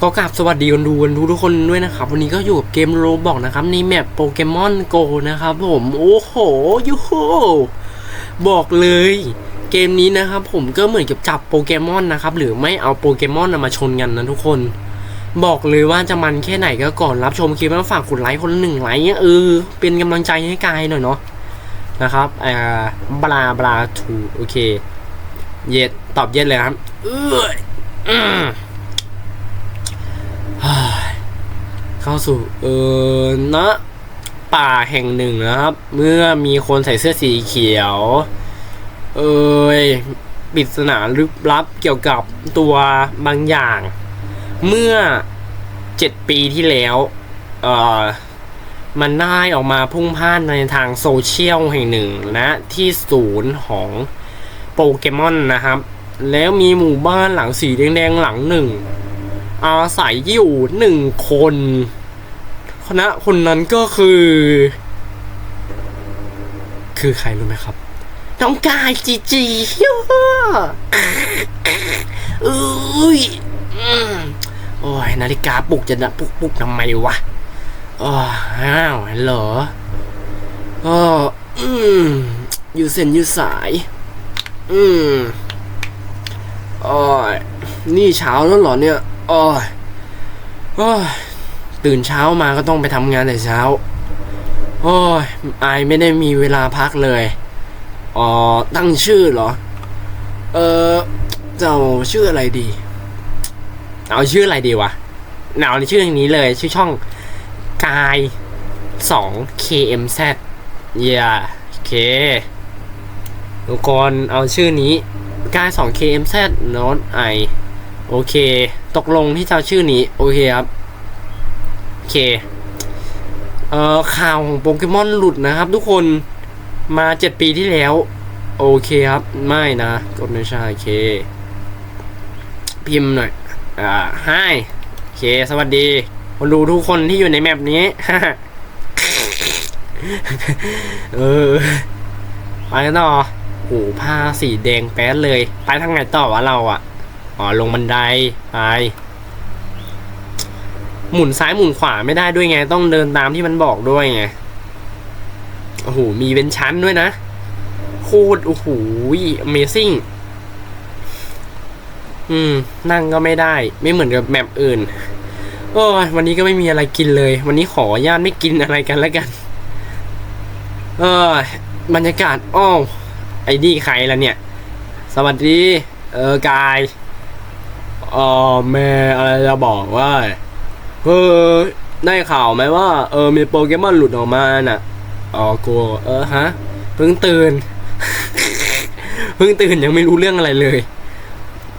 ก็กราบสวัสดีคนดูกันทุกคนด้วยนะครับ วันนี้ก็อยู่กับเกมโรบอกนะครับ ในแมปโปเกมอนโกนะครับผม โอ้โหยูโหบอกเลย เกมนี้นะครับ ผมก็เหมือนกับจับโปเกมอนนะครับ หรือไม่เอาโปเกมอนมาชนกันนะทุกคน บอกเลยว่าจะมันแค่ไหนก็ก่อนรับชมคลิปแล้วฝากกดไลค์คนละหนึ่งไลค์เออเป็นกำลังใจให้กายหน่อยเนาะนะครับอ่าบลาบลาทูโอเค เย็ดตอบเย็ดเลยครับเออ เข้าสู่เออนะป่าแห่งหนึ่งนะครับ เมื่อมีคนใส่เสื้อสีเขียว เอยปริศนาลึกลับเกี่ยวกับตัวบางอย่าง เมื่อเจ็ดปีที่แล้ว เอ่อมันได้ออกมาพุ่งพล่านในทางโซเชียลแห่งหนึ่งนะ ที่ศูนย์ของโปเกมอนนะครับ แล้วมีหมู่บ้านหลังสีแดงๆหลังหนึ่ง อาศัยอยู่หนึ่งคนคณะคนนั้นก็คือ คือใครรู้ไหมครับน้องกายจีจีฮิวอุ้ยอืมโอ้ยนาฬิกาปลุกจะนะปลุกปลุกทำไมวะอ้าวเหรอก็อืมอยู่เส้นอยู่สาย อืม อ้ยนี่เช้าแล้วเหรอเนี่ยอ้ยโอ้ยตื่นเช้ามาก็ต้องไปทำงานแต่เช้าโอ้ยอายไม่ได้มีเวลาพักเลยอ๋อตั้งชื่อเหรอ เออเจ้าชื่ออะไรดี เอาชื่ออะไรดีวะเอาชื่ออย่างนี้เลย ชื่อช่องกาย2 KMZ เย่าโอเคทุกคนเอาชื่อนี้ กาย 2 KMZ โน้ตไอโอเค ตกลงที่จะเอาชื่อนี้ โอเคครับ โอเค เอ่อ ข่าวของโปเกมอนหลุดนะครับทุกคนมาเจ็ดปีที่แล้ว โอเคครับ ไม่นะ กดไม่ใช่โอเค พิมพ์หน่อย อ่าให้โอเค สวัสดีคนดูทุกคนที่อยู่ในแมปนี้เออไปกันต่อ โอ้ผ้าสีแดงแป๊ดเลย ไปทางไหนต่อวะเราอะอ๋อลงบันไดไป หมุนซ้ายหมุนขวาไม่ได้ด้วยไง ต้องเดินตามที่มันบอกด้วยไงโอ้โหมีเป็นชั้นด้วยนะโคตรโอ้โห Amazing อืม นั่งก็ไม่ได้ ไม่เหมือนกับแมปอื่น โอ้ยวันนี้ก็ไม่มีอะไรกินเลย วันนี้ขอญาตไม่กินอะไรกันแล้วกัน เออบรรยากาศอ้าว ไอ้นี่ใครล่ะเนี่ย สวัสดี เออกายเออแม่อะไรจะบอกว่าเออได้ข่าวไหมว่า เออมีโปเกมอนหลุดออกมาน่ะอ๋อกูเออฮะเพิ่งตื่น เพิ่งตื่นยังไม่รู้เรื่องอะไรเลย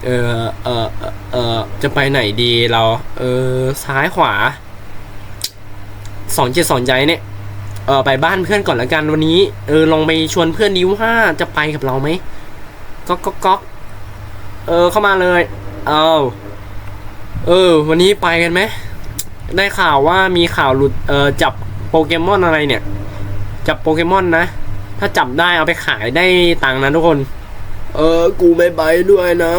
เออเออเออเออจะไปไหนดีเรา เออซ้ายขวาสองเจ็ดสองใจเนี่ย เออไปบ้านเพื่อนก่อนละกันวันนี้ เออลองไปชวนเพื่อนดิวห้าจะไปกับเราไหมก๊อกก๊อกก๊อกเออเข้ามาเลยเอาเออ วันนี้ไปกันไหมได้ข่าวว่ามีข่าวหลุดเออจับโปเกมอนอะไรเนี่ย จับโปเกมอนนะ ถ้าจับได้เอาไปขายได้ตังค์นะทุกคน เออ กูไม่ไปด้วยนะ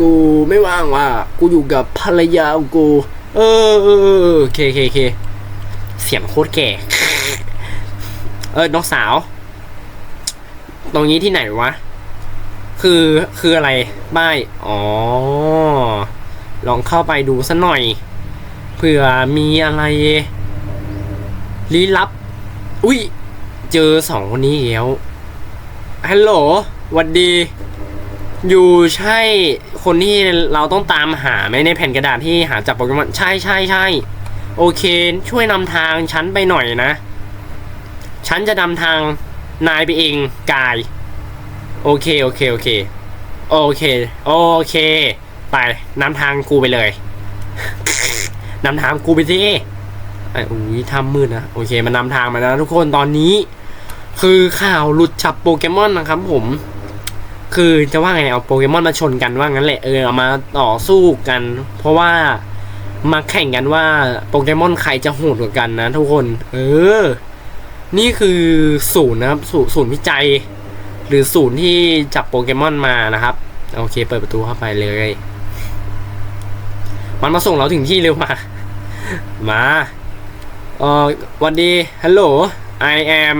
กูไม่ว่างว่ะกูอยู่กับภรรยาของกู เออเออเออโอเคโอเคโอเคเสียงโคตรแก่ เออน้องสาว ตรงนี้ที่ไหนวะ คือคืออะไรบ้ายอ๋อ ลองเข้าไปดูสัหน่อยเผื่อมีอะไรลี้ลับ อุ้ย เจอสองคนนี้แล้วฮัลโหลวัดดี อยู่ใช่คนที่เราต้องตามหาไหมในแผ่นกระดาษที่หาจับโปเกมอนใช่ใช่ใช่โอเค ช่วยนำทางฉันไปหน่อยนะ ฉันจะนำทางนายไปเองกาย โอเคโอเคโอเค โอเคโอเค ไปนำทางกูไปเลยนำทางกูไปสิไอ้อุ้ยทำมืดนะโอเคมันนำทางมาแล้วทุกคนตอนนี้ คือข่าวหลุดจับโปเกมอนนะครับผม คือจะว่าไงเอาโปเกมอนมาชนกันว่างั้นแหละเออเอามาต่อสู้กัน เพราะว่ามาแข่งกันว่าโปเกมอนใครจะโหดกว่ากันนะทุกคน เออ นี่คือศูนย์นะครับศศูนย์วิจัย หรือศูนย์ที่จับโปเกมอนมานะครับ โอเค เปิดประตูเข้าไปเลย มันมาส่งเราถึงที่เร็วมา มาเออวันดีฮัลโหล I am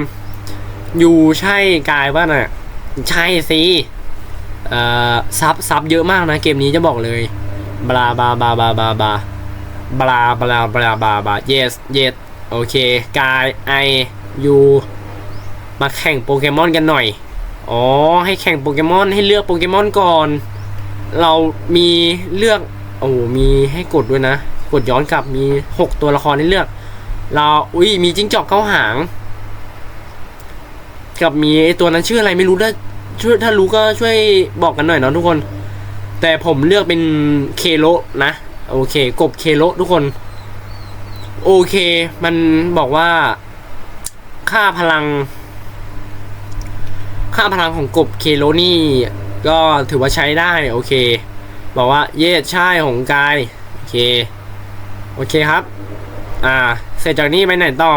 อยู่ใช่กายป่ะน่ะ ใช่สิเอ่อซับซับเยอะมากนะ เกมนี้จะบอกเลยบลาบาบาบาบาบาบลาบลาบลาบาบา yes yes โอเคกาย I อยู่มาแข่งโปเกมอนกันหน่อย อ๋อ ให้แข่งโปเกมอนให้เลือกโปเกมอนก่อน เรามีเลือก โอ้มีให้กดด้วยนะ กดย้อนกลับมี 6 ตัวละครให้เลือก เราอุ้ยมีจิ้งจอกเข้าหาง กับมีไอตัวนั้นชื่ออะไรไม่รู้ถ้าช่วยถ้ารู้ก็ช่วยบอกกันหน่อยเนาะทุกคน แต่ผมเลือกเป็นเคโลนะ โอเค กบเคโลทุกคน โอเค มันบอกว่า ค่าพลัง ค่าพลังของกบเคโลนี่ ก็ถือว่าใช้ได้ โอเค บอกว่าเย่ใช่ของกาย โอเค โอเคครับ อ่า เสร็จจากนี้ไปไหนต่อ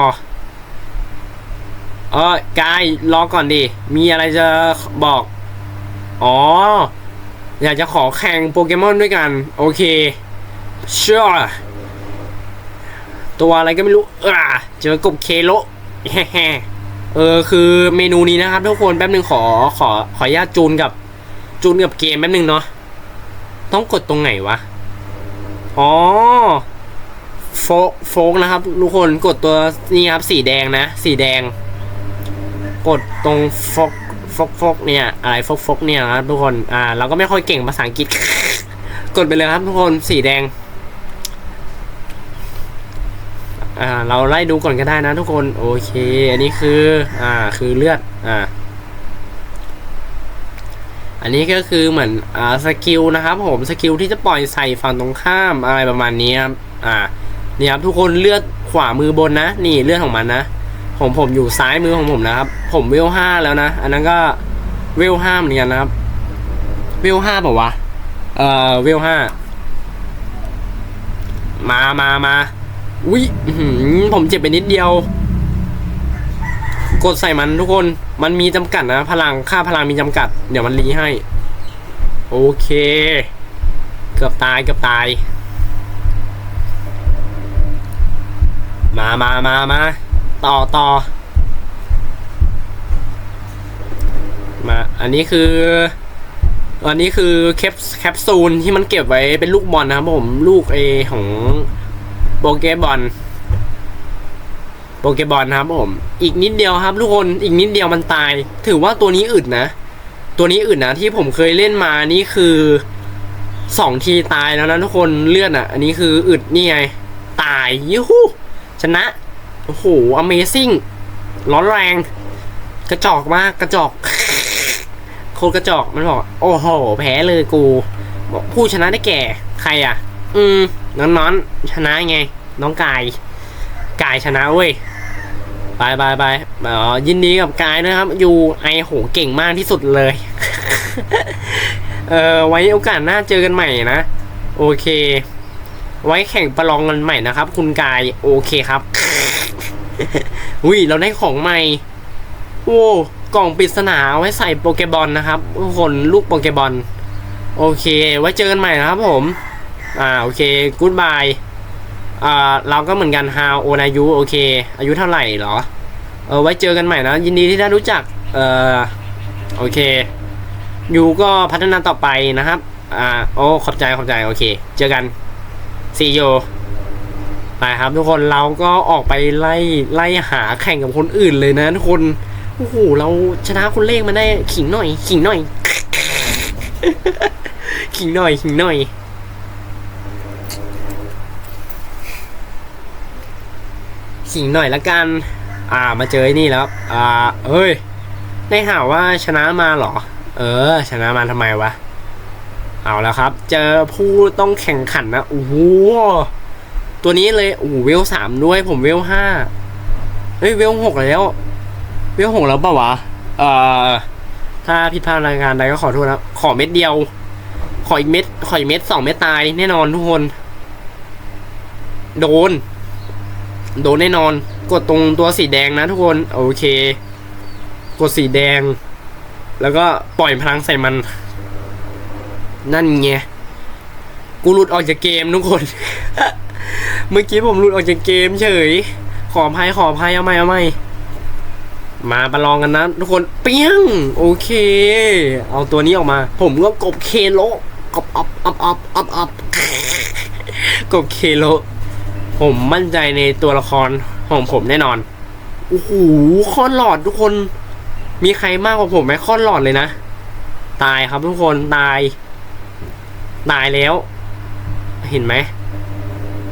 เออกายรอก่อนดิ มีอะไรจะบอก อ๋อ อยากจะขอแข่งโปเกมอนด้วยกัน โอเค sure ตัวอะไรก็ไม่รู้อ่าเจอกบเคโล เออคือเมนูนี้นะครับทุกคนแป๊บนึงขอขอขอญาตจูนกับจูนกับเกมแป๊บนึงเนาะต้องกดตรงไหนวะอ๋อโฟกโฟกนะครับทุกคนกดตัวนี้ครับสีแดงนะ สีแดง กดตรงโฟกโฟกฟกเนี่ยอะไรโฟกโฟกเนี่ยนะครับทุกคนอ่าเราก็ไม่ค่อยเก่งภาษาอังกฤษ กดไปเลยครับทุกคนสีแดง อ่าเราไล่ดูก่อนก็ได้นะทุกคนโอเค อันนี้คืออ่าคือเลือดอ่าอันนี้ก็คือเหมือนอ่าสกิลนะครับผมสกิลที่จะปล่อยใส่ฝั่งตรงข้ามอะไรประมาณนี้ครับอ่านี่ครับทุกคนเลือดขวามือบนนะ นี่เลือดของมันนะของผมอยู่ซ้ายมือของผมนะครับ ผมเวลห้าแล้วนะ อันนั้นก็เวลห้าเหมือนกันนะครับ เวลห้าเปล่าวะเอ่อเวลห้ามามามา อุ้ยผมเจ็บไปนิดเดียว กดใส่มันทุกคน มันมีจำกัดนะ พลังค่าพลังมีจำกัด เดี๋ยวมันรีให้ โอเค เกือบตายเกือบตาย มามามามาต่อต่อมา อันนี้คือ อันนี้คือแคปแคปซูลที่มันเก็บไว้เป็นลูกบอลนะครับผม ลูกเอของ โปเกบอลโปเกบอลครับผม อีกนิดเดียวครับ ทุกคนอีกนิดเดียวมันตาย ถือว่าตัวนี้อึดนะ ตัวนี้อึดนะที่ผมเคยเล่นมานี่คือสองทีตายแล้วนะทุกคนเลือดอะ อันนี้คืออึดนี่ไง ตายยูฮูชนะโอ้โห Amazing ร้อนแรง กระจอกมากกระจอกโคตรกระจอกมันบอก โอ้โห แพ้เลยกู ผู้ชนะได้แก่ ใครอะ อืม น้องน้อนชนะไง น้องกาย กายชนะเว้ยไปไปไปอ๋อยินดีกับกายนะครับอยู่ไอโหเก่งมากที่สุดเลย เออไว้โอกาสหน้าเจอกันใหม่นะ โอเค ไว้แข่งประลองกันใหม่นะครับ คุณกายโอเคครับอุ้ยเราได้ของใหม่โอ้กล่องปริศนาเอาไว้ใส่โปเกบอลนะครับทุกคนลูกโปเกบอล โอเค ไว้เจอกันใหม่นะครับผม อ่าโอเคกู๊ดบายอ่าเราก็เหมือนกัน how old are you โอเค อายุเท่าไหร่เหรอ เออไว้เจอกันใหม่นะ ยินดีที่ได้รู้จัก เออโอเคยูก็พัฒนาต่อไปนะครับ อ่า โอ้ขอบใจขอบใจ โอเค เจอกัน see you ไปครับทุกคนเราก็ออกไปไล่ไล่หาแข่งกับคนอื่นเลยนะทุกคนโอ้โหเราชนะคุณเลขมาได้ขิงหน่อย ขิงหน่อย ขิงหน่อย ขิงหน่อย ขิงหน่อยละกัน อ่ามาเจอไอ้นี่แล้ว อ่าเอ้ยได้ข่าวว่าชนะมาเหรอ เออ ชนะมาทำไมวะ เอาแล้วครับ เจอผู้ต้องแข่งขันนะโอ้โหตัวนี้เลยโอ้โหเวลสามด้วย ผมเวลห้าเฮ้ยเวลหกแล้ว เวลหกแล้วปล่าวะ เอ่อ ถ้าผิดพลาดรายการใดก็ขอโทษนะขอเม็ดเดียว ขออีกเม็ด ขออีกเม็ดสองเม็ดตายแน่นอนทุกคน โดน โดนแน่นอน กดตรงตัวสีแดงนะทุกคน โอเค กดสีแดง แล้วก็ปล่อยพลังใส่มัน นั่นไง กูหลุดออกจากเกมทุกคน เมื่อกี้ผมหลุดออกจากเกมเฉย ขออภัยขออภัยเอาไม่เอาไม่มาประลองกันนะ ทุกคนเปี้ยง โอเค เอาตัวนี้ออกมา ผมก็กบเคโลกบอัพอัพอัพอัพอัพกบเคโล ผมมั่นใจในตัวละครของผมแน่นอน โอ้โหคอนหลอดทุกคน มีใครมากกว่าผมไหมคอนหลอดเลยนะ ตายครับทุกคนตาย ตายแล้ว เห็นไหม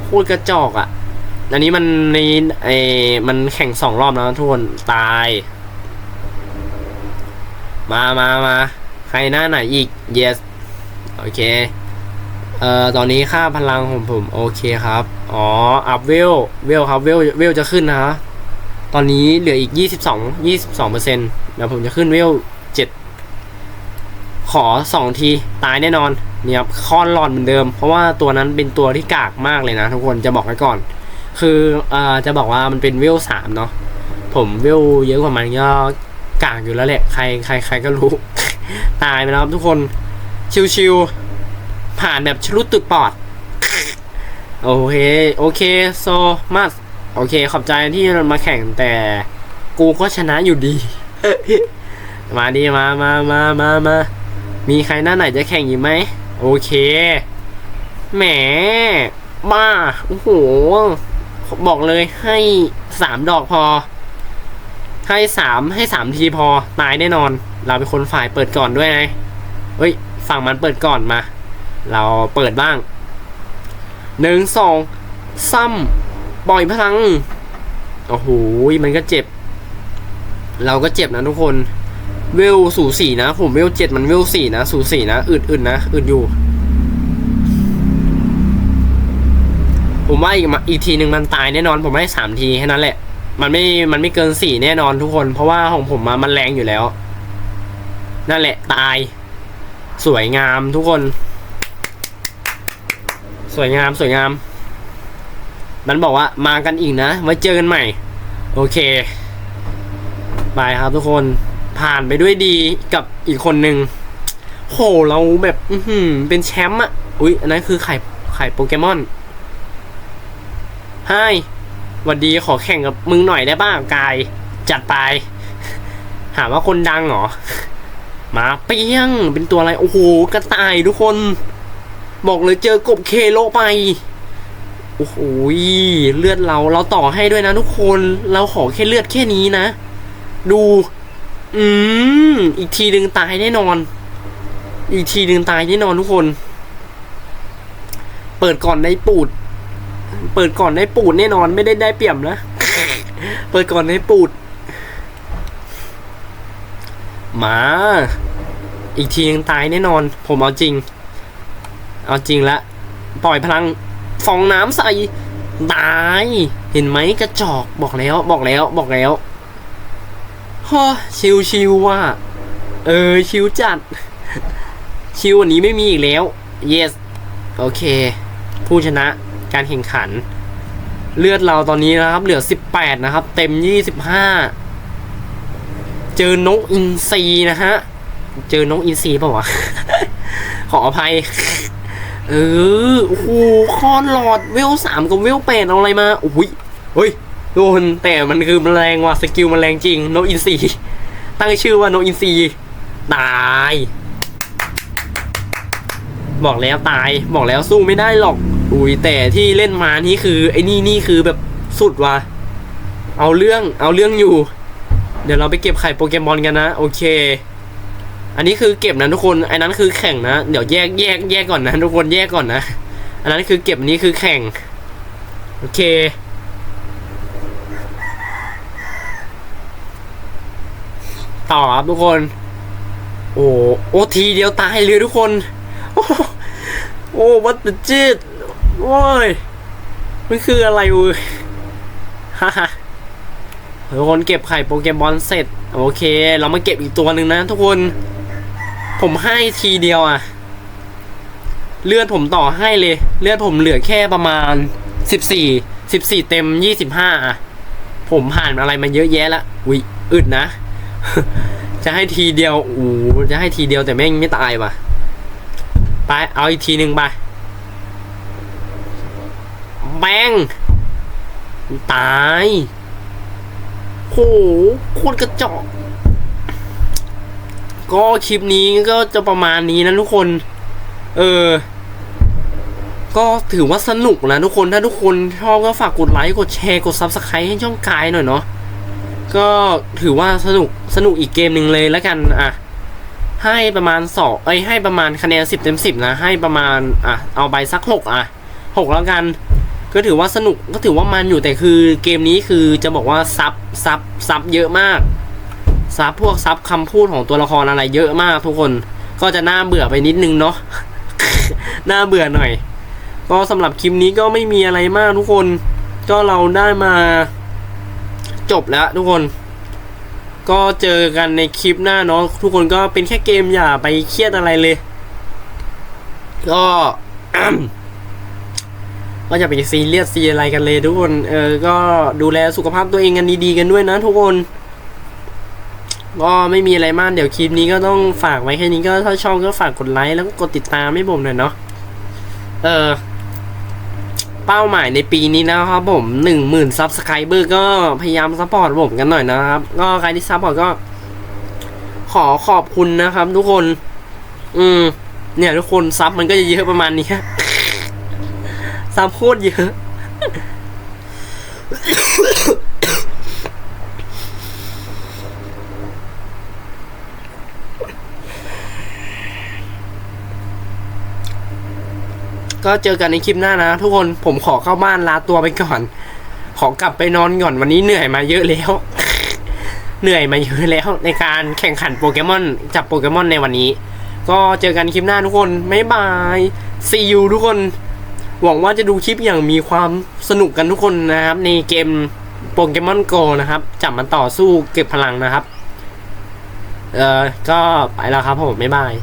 โคตรกระจอกอะ่ะ อันนี้มันในไอมันแข่งสองรอบแล้วทุกคนตาย มามามาใครหน้าไหนอีก yes โอเค เอ่อตอนนี้ค่าพลังของผมโอเคครับ อ๋อ อัพเวล เวลครับ เวล เวลจะขึ้นนะตอนนี้เหลืออีก 22 22เปอร์เซ็นต์เดี๋ยวผมจะขึ้นเวล 7 ขอ 2 ที ตายแน่นอน เนี่ยครับคอนหลอนเหมือนเดิม เพราะว่าตัวนั้นเป็นตัวที่กากมากเลยนะทุกคน จะบอกไว้ก่อน คือเอ่อจะบอกว่ามันเป็นเวลสามเนาะ ผมเวลเยอะกว่ามันก็กากอยู่แล้วแหละ ใคร ใคร ใครก็รู้ ตายไปแล้วครับทุกคน ชิวๆ ผ่านแบบชลุดตุดปอด โอเค โอเค โซมัสโอเค ขอบใจที่มาแข่งแต่กูก็ชนะอยู่ดี มาดีมามามามามามีใครหน้าไหนจะแข่งอีกไหม โอเค แหม บ้า โอ้โห บอกเลยให้สามดอกพอ ให้สามให้สามทีพอ ตายแน่นอน เราเป็นคนฝ่ายเปิดก่อนด้วยไงเฮ้ย ฝั่งมันเปิดก่อนมา เราเปิดบ้างหนึ่งสองซ้ำปล่อยพลัง โอ้โหมันก็เจ็บ เราก็เจ็บนะทุกคน เวลสูสีนะ ผมเวลเจ็ดมันเวลสี่นะ สูสีนะอึดอึดนะอึดอยู่ ผมว่าอีกอีกทีหนึ่งมันตายแน่นอน ผมให้สามทีแค่นั้นแหละ มันไม่ มันไม่เกินสี่แน่นอนทุกคน เพราะว่าของผมมามันแรงอยู่แล้ว นั่นแหละตาย สวยงามทุกคน สวยงามสวยงาม มันบอกว่ามากันอีกนะ ไว้เจอกันใหม่ โอเคบายครับทุกคนผ่านไปด้วยดีกับอีกคนหนึ่งโหเราแบบอืเป็นแชมป์อะ อุ๊ย อันนั้นคือไข่ไข่โปเกมอนไฮหวัดดีขอแข่งกับมึงหน่อยได้ป่ะกาย จัดไป หาว่าคนดังเหรอ มาเปี้ยง เป็นตัวอะไร โอ้โห กระต่ายทุกคน บอกเลยเจอกบเคโลไป โอ้โหเลือดเราเราต่อให้ด้วยนะทุกคนเราขอแค่เลือดแค่นี้นะ ดู อืมอีกทีหนึ่งตายแน่นอน อีกทีหนึ่งตายแน่นอนทุกคน เปิดก่อนได้ปูด เปิดก่อนได้ปูดแน่นอนไม่ได้ได้เปรียบนะเปิดก่อนได้ปูดมา อีกทียังตายแน่นอน ผมเอาจริง เอาจริงละ ปล่อยพลังฟองน้ำใส่ ตาย เห็นไหมกระจอกบอกแล้วบอกแล้วบอกแล้วฮอชิวชิวว่ะเออ ชิวจัด ชิววันนี้ไม่มีอีกแล้ว yes โอเค ผู้ชนะการแข่งขัน เลือดเราตอนนี้นะครับ เหลือ 18 นะครับ เต็ม 25 เจอนกอินทรีนะฮะ เจอนกอินทรีเปล่าวะ ขออภัย เออ โอ้โห คอนหลอดเวลสามกับเวลแปดเอาอะไรมาโอ้ยเฮ้ยโดนแต่มันคือแมลงว่ะสกิลแมลงจริงโนอินทรีตั้งชื่อว่าโนอินทรีตาย บอกแล้วตายบอกแล้วสู้ไม่ได้หรอก อุ้ยแต่ที่เล่นมานี่คือไอ้นี่นี่คือแบบสุดว่ะเอาเรื่องเอาเรื่องอยู่ เดี๋ยวเราไปเก็บไข่โปเกมอนกันนะ โอเค อันนี้คือเก็บนะทุกคนไอ้นั้นคือแข่งนะเดี๋ยวแยกแยกแยกก่อนนะทุกคนแยกก่อนนะ อันนั้นคือเก็บนี้คือแข่ง โอเค ต่อครับทุกคน โอ้โอทีเดียวตายเลยทุกคน โอ้โอ้วัดจิตโอ้ยมันคืออะไรวะฮ่าฮ่าทุกคนเก็บไข่โปเกมอนเสร็จ โอเค เรามาเก็บอีกตัวหนึ่งนะทุกคน ผมให้ทีเดียวอะเลือดผมต่อให้เลย เลือดผมเหลือแค่ประมาณสิบสี่สิบสี่เต็มยี่สิบห้าอะผมผ่านอะไรมาเยอะแยะละอุ้ยอึดนะ จะให้ทีเดียวโอ้จะให้ทีเดียวแต่แม่งไม่ตายว่ะ ไป เอาอีกทีหนึ่งไปงตายโหโคตรกระจอก ก็คลิปนี้ก็จะประมาณนี้นะทุกคน เออ ก็ถือว่าสนุกนะทุกคน ถ้าทุกคนชอบก็ฝากกดไลค์ กดแชร์ กด Subscribe ให้ช่องกายหน่อยเนาะ ก็ถือว่าสนุก สนุกอีกเกมหนึ่งเลยแล้วกัน อะ ให้ประมาณสองเอ้ย ให้ประมาณคะแนนสิบเต็มสิบนะ ให้ประมาณ อะ เอาไปสักหกอะหกแล้วกัน ก็ถือว่าสนุก ก็ถือว่ามันอยู่แต่คือเกมนี้คือจะบอกว่าซับ ซับ ซับเยอะมาก ซับพวกซับคำพูดของตัวละครอะไรเยอะมากทุกคนก็จะน่าเบื่อไปนิดนึงเนาะน่าเบื่อหน่อย ก็สำหรับคลิปนี้ก็ไม่มีอะไรมากทุกคน ก็เราได้มาจบแล้วทุกคน ก็เจอกันในคลิปหน้าเนาะทุกคนก็เป็นแค่เกมอย่าไปเครียดอะไรเลย ก็ก็อย่าไปซีเรียสซีอะไรกันเลยทุกคน เออ ก็ดูแลสุขภาพตัวเองกันดีๆกันด้วยนะทุกคน ก็ไม่มีอะไรมากเดี๋ยวคลิปนี้ก็ต้องฝากไว้แค่นี้ก็ถ้าชอบก็ฝากกดไลค์แล้วก็กดติดตามให้ผมหน่อยเนาะเออ เป้าหมายในปีนี้นะครับผมหนึ่งหมื่นซับสไครเบอร์ก็พยายามซัพพอร์ตผมกันหน่อยนะครับ ก็ใครที่ซัพพอร์ตก็ ขอขอบคุณนะครับ ทุกคน อืม เนี่ย ทุกคนซับมันก็จะเยอะประมาณนี้ซับโคตรเยอะ ก็เจอกันในคลิปหน้านะ ทุกคนผมขอเข้าบ้านลาตัวไปก่อน ขอกลับไปนอนก่อนวันนี้เหนื่อยมาเยอะแล้ว เหนื่อยมาเยอะแล้วในการแข่งขันโปเกมอนจับโปเกมอนในวันนี้ ก็เจอกันคลิปหน้าทุกคนบ๊ายบายซีอูทุกคน หวังว่าจะดูคลิปอย่างมีความสนุกกันทุกคนนะครับ ในเกมโปเกมอนโกนะครับ จับมันต่อสู้เก็บพลังนะครับ เออก็ไปแล้วครับผมบ๊ายบาย